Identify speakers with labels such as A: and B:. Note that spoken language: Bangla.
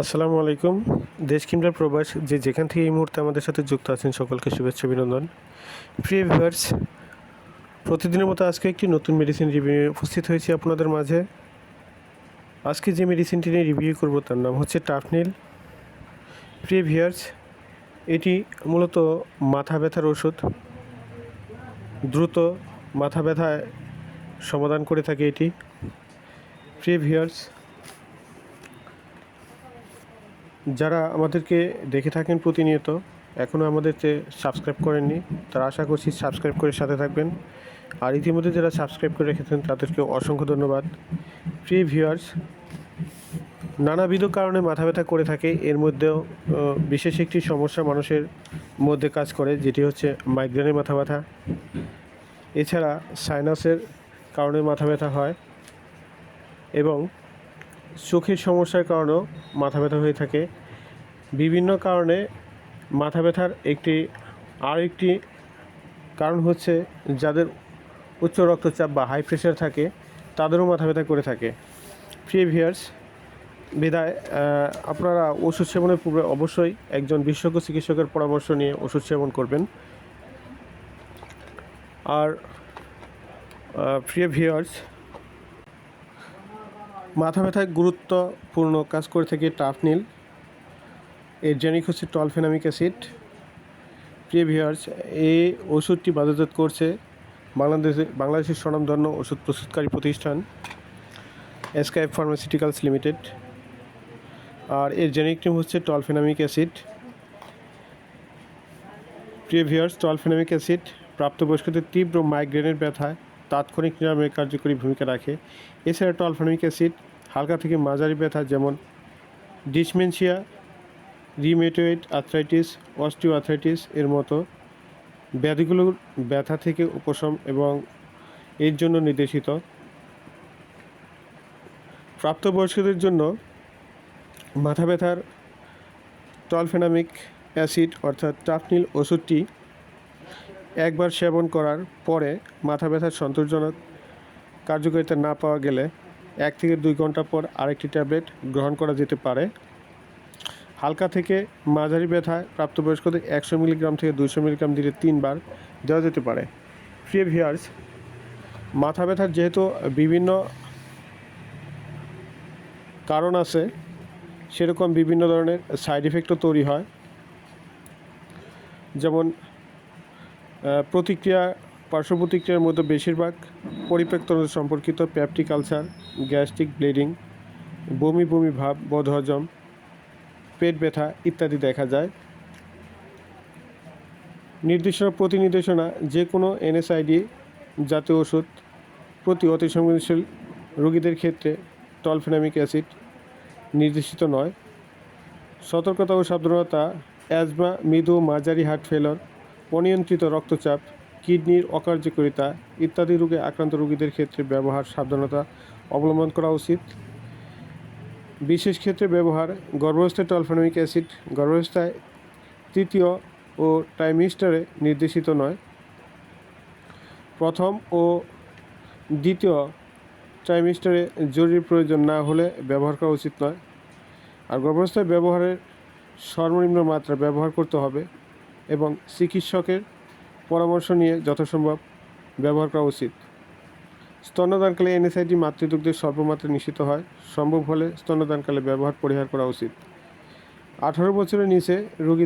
A: আসসালামু আলাইকুম। দেশ কিংবা প্রবাস যে যেখান থেকে এই মুহূর্তে আমাদের সাথে যুক্ত আছেন, সকলকে শুভেচ্ছা, অভিনন্দন। প্রিয় ভিউয়ার্স, প্রতিদিনের মতো আজকে একটি নতুন মেডিসিন রিভিউ উপস্থিত হয়েছি আপনাদের মাঝে। আজকে যে মেডিসিনটি নিয়ে রিভিউ করব তার নাম হচ্ছে টাফনিল প্রিয় ভিউয়ার্স, এটি মূলত মাথা ব্যথার ওষুধ। দ্রুত মাথা ব্যথায় সমাধান করে থাকে এটি। প্রিয় ভিউয়ার্স যারা আমাদেরকে দেখে থাকেন প্রতিনিয়ত এখনও আমাদেরকে সাবস্ক্রাইব করেননি, তারা আশা করছি সাবস্ক্রাইব করে সাথে থাকবেন। আর ইতিমধ্যে যারা সাবস্ক্রাইব করে রেখেছেন, তাদেরকে অসংখ্য ধন্যবাদ। প্রিয় ভিউয়ার্স, নানাবিধ কারণে মাথা ব্যথা করে থাকে, এর মধ্যেও বিশেষ একটি সমস্যা মানুষের মধ্যে কাজ করে, যেটি হচ্ছে মাইগ্রেনের মাথা ব্যথা। এছাড়া সাইনাসের কারণে মাথা ব্যথা হয় এবং চোখের সমস্যার কারণেও মাথা ব্যথা হয়ে থাকে। বিভিন্ন কারণে মাথা ব্যথার একটি আর একটি কারণ হচ্ছে যাদের উচ্চ রক্তচাপ বা হাই প্রেশার থাকে, তাদেরও মাথা ব্যথা করে থাকে। প্রিয় ভিয়ার্স বিদায় আপনারা ওষুধ সেবনের পূর্বে অবশ্যই একজন বিশেষজ্ঞ চিকিৎসকের পরামর্শ নিয়ে ওষুধ সেবন করবেন। আর প্রিয় ভিয়ার্স মাথা ব্যথায় গুরুত্বপূর্ণ কাজ করে থাকে টাফনিল এর জেনিক হচ্ছে টলফেনামিক অ্যাসিড। প্রিয় ভিউয়ার্স এই ওষুধটি বাজারজাত করছে বাংলাদেশে বাংলাদেশের স্বনামধন্য ওষুধ প্রস্তুতকারী প্রতিষ্ঠান এসকাইপ ফার্মাসিউটিক্যালস লিমিটেড। আর এর জেনিক নেম হচ্ছে টলফেনামিক অ্যাসিড। প্রিয় ভিউয়ার্স, টলফেনামিক অ্যাসিড প্রাপ্তবয়স্কদের তীব্র মাইগ্রেনের ব্যথায় তাৎক্ষণিক নিরাময়ে কার্যকরী ভূমিকা রাখে। এছাড়া টলফেনামিক অ্যাসিড হালকা থেকে মাঝারি ব্যথা, যেমন ডিসমেনশিয়া রিমেটোয়েড আর্থ্রাইটিস অস্টিও আর্থ্রাইটিস এর মতো ব্যাধিগুলোর ব্যথা থেকে উপশম এবং এর জন্য নির্দেশিত। প্রাপ্তবয়স্কদের জন্য মাথা ব্যথার টলফেনামিক অ্যাসিড অর্থাৎ টাফনিল ওষুধটি একবার সেবন করার পরে মাথা ব্যথার সন্তোষজনক কার্যকারিতা না পাওয়া গেলে এক থেকে দুই ঘণ্টা পর আরেকটি ট্যাবলেট গ্রহণ করা যেতে পারে। হালকা থেকে মাঝারি ব্যথায় প্রাপ্তবয়স্কদের একশো মিলিগ্রাম থেকে দুশো মিলিগ্রাম দিলে তিনবার দেওয়া যেতে পারে। প্রিয় ভিয়ার্স মাথা ব্যথার যেহেতু বিভিন্ন কারণ আছে, সেরকম বিভিন্ন ধরনের সাইড এফেক্টও তৈরি হয়। যেমন প্রতিক্রিয়া পার্শ্ব প্রতিক্রিয়ার মধ্যে বেশিরভাগ পরিপ্রেক্ষিত সম্পর্কিত প্যাপটিক আলসার, গ্যাস্ট্রিক ব্লিডিং, বমি বমি ভাব, বদহজম পেট ব্যথা ইত্যাদি দেখা যায়। নির্দেশনা প্রতি নির্দেশনা যে কোনো এনএসআইডি জাতীয় ওষুধ, প্রতি অতি সংবেদনশীল রোগীদের ক্ষেত্রে টলফেনামিক অ্যাসিড নির্দেশিত নয়। সতর্কতা ও সাবধানতা, অ্যাজমা, মৃদু, মাঝারি হার্ট ফেলর অনিয়ন্ত্রিত রক্তচাপ, কিডনির অকার্যকারিতা ইত্যাদি রোগে আক্রান্ত রোগীদের ক্ষেত্রে ব্যবহার, সাবধানতা অবলম্বন করা উচিত। বিশেষ ক্ষেত্রে ব্যবহার, গর্ভাবস্থায় টলফেনমিক অ্যাসিড, গর্ভাবস্থায় তৃতীয় ও ট্রাইমিস্টারে নির্দেশিত নয়। প্রথম ও দ্বিতীয় ট্রাইমিস্টারে জরুরি প্রয়োজন না হলে ব্যবহার করা উচিত নয়। আর গর্ভাবস্থায় ব্যবহারের সর্বনিম্ন মাত্রা ব্যবহার করতে হবে এবং চিকিৎসকের পরামর্শ নিয়ে যথাসম্ভব ব্যবহার করা উচিত। স্তন্যদানকালে এনএসআইটি মাতৃদুগ্ধের সর্বমাত্রা নিষিদ্ধ হয়। সম্ভব হলে স্তন্যদানকালে ব্যবহার পরিহার করা উচিত। আঠারো বছরের নিচে রোগী